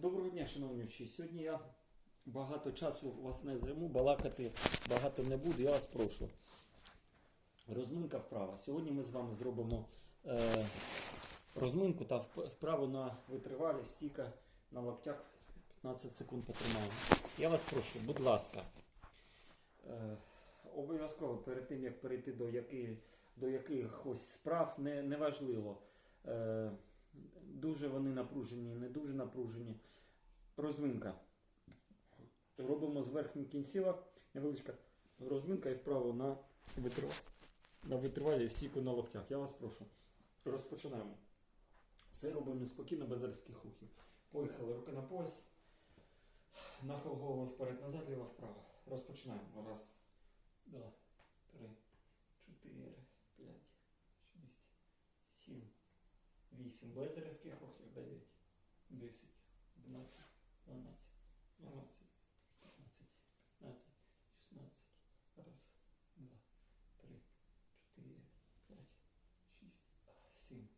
Доброго дня, шановні вчі. Сьогодні я багато часу вас не займу, балакати багато не буду, я вас прошу. Розминка вправа. Сьогодні ми з вами зробимо е, розминку та вправу на витривалість стіка на локтях 15 секунд потримаємо. Я вас прошу, будь ласка, е, обов'язково перед тим, як перейти до, яких, до якихось справ, не, неважливо. Е, Дуже вони напружені, не дуже напружені. Розминка. Робимо з верхніх кінцівок невеличка розминка і вправо на, витрив... на витривалість сіку на локтях. Я вас прошу. Розпочинаємо. Все робимо спокійно, без різких рухів. Поїхали. Руки на пояс. Нахил голову вперед, назад, ліво вправо. Розпочинаємо. Раз, два, три, чотири, п'ять, шість, сім. 8 без різких рухів 9, 10, 11, 12, 12, 15, 15, 16, раз, 2, 3, 4, 5, 6, 7,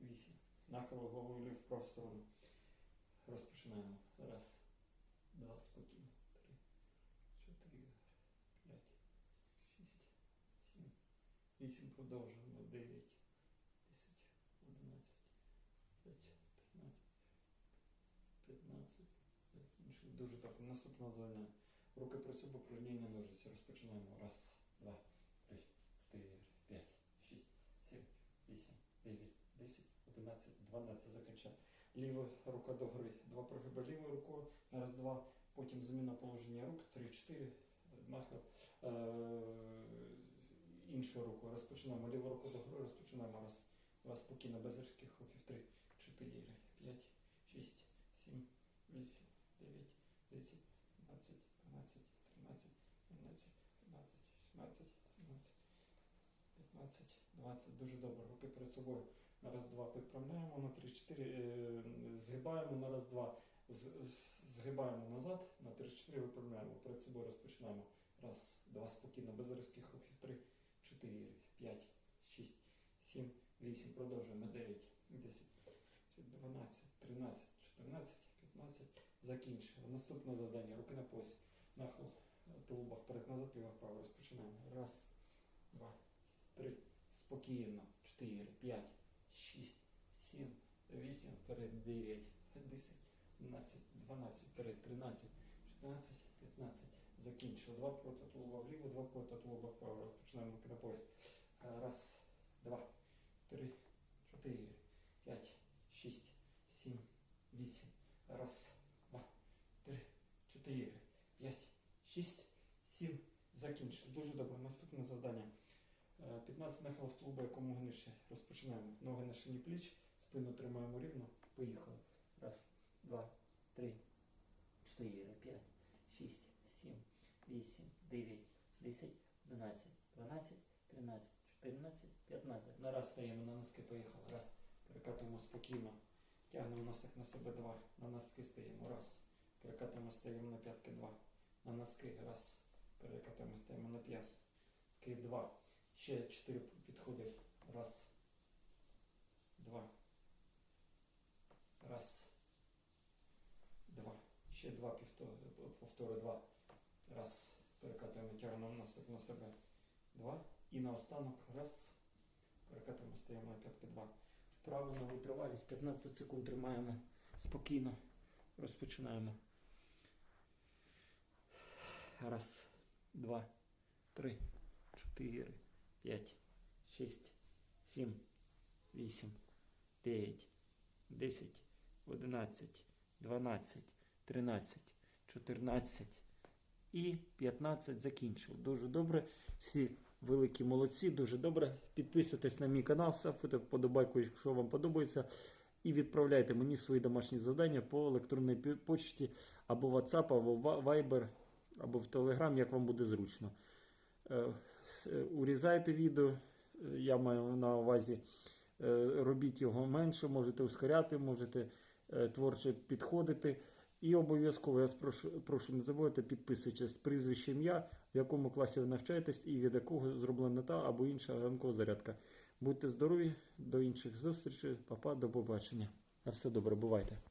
8. Нахил головою лів в сторону. Розпочинаємо. Раз, два, спокійно. Три, чотири, п'ять, шість, сім, вісім. Продовжуємо. Дев'ять. 10, 11, 12, 13, 15. Дуже так. Наступного завдання. Руки при собі упражнення ножиці. Розпочинаємо. Раз, два, три, чотири, п'ять, шість, сім, вісім, дев'ять, десять, одинадцять, дванадцять. Закінчав. Ліва рука догори. Два прогиби лівою рукою. Раз, два. Потім заміна положення рук. Три, чотири. Нахил. Е- іншу руку. Розпочинаємо. Ліву руку догори. Розпочинаємо. Раз. Два спокійно, без різких рухів. 3, 4, 5, 6, 7, 8, 9, 10, 12, 12, 13, 14, 15, 16, 17, 15, 20. Дуже добре. Руки перед собою. На раз, два підправляємо, на 3, 4 е, згибаємо, на раз, два згибаємо назад, на 3, 4 виправляємо. Перед собою розпочинаємо. Раз, два спокійно, без різких рухів. 3, 4, 5, 6, 7, 8, продовжуємо 9, 10, 12, 13, 14, 15. Закінчили. Наступне завдання. Руки на пояс. Нахил тулуба вперед назад, ліво вправо. Розпочинаємо. Раз, два, три. Спокійно. 4, 5, 6, 7, 8, вперед 9, 10, 11, 12, вперед 13, 14, 15. Закінчили. Два проти тулуба вліво, два проти тулуба вправо. Розпочинаємо руки на пояс. Раз, два, три, чотири, п'ять, шість, сім, вісім. Раз, два, три, чотири, п'ять, шість, сім. Закінчили. Дуже добре. Наступне завдання. Е, 15 нахилів тулуба якомога нижче. Розпочинаємо. Ноги на шині пліч, спину тримаємо рівно. Поїхали. Раз, два, три, чотири, п'ять, шість, сім, вісім, дев'ять, десять, одинадцять, дванадцять, тринадцять, чотирнадцять, п'ятнадцять. На раз стаємо на носки, поїхали. Раз. Перекатуємо спокійно. Тягнемо носик на себе два. На носки стаємо. Раз. Перекатуємо, стаємо на п'ятки два. На носки. Раз. Перекатуємо, стаємо два. Ще чотири підходи. Раз. Два. Раз. Два. Ще два повтори два. Раз. Перекатуємо, тягнемо на себе. Два. І наостанок. Раз. Перекатуємо, стаємо на п'ятки два. Вправо на витривалість. 15 секунд тримаємо спокійно. Розпочинаємо. Раз, два, три, чотири, п'ять, шість, сім, вісім, дев'ять, десять, одинадцять, дванадцять, тринадцять, чотирнадцять і 15 закінчив. Дуже добре. Всі великі молодці, дуже добре. Підписуйтесь на мій канал, ставте вподобайку, якщо вам подобається. І відправляйте мені свої домашні завдання по електронній почті або WhatsApp, або Viber, або в Telegram, як вам буде зручно. Е, е, Урізайте відео, е, я маю на увазі. Робіть його менше, можете ускоряти, можете творче підходити. І обов'язково я вас прошу, не забудьте підписуйтесь з прізвище ім'я, в якому класі ви навчаєтесь і від якого зроблена та або інша ранкова зарядка. Будьте здорові, до інших зустрічей, папа, до побачення. На все добре, бувайте.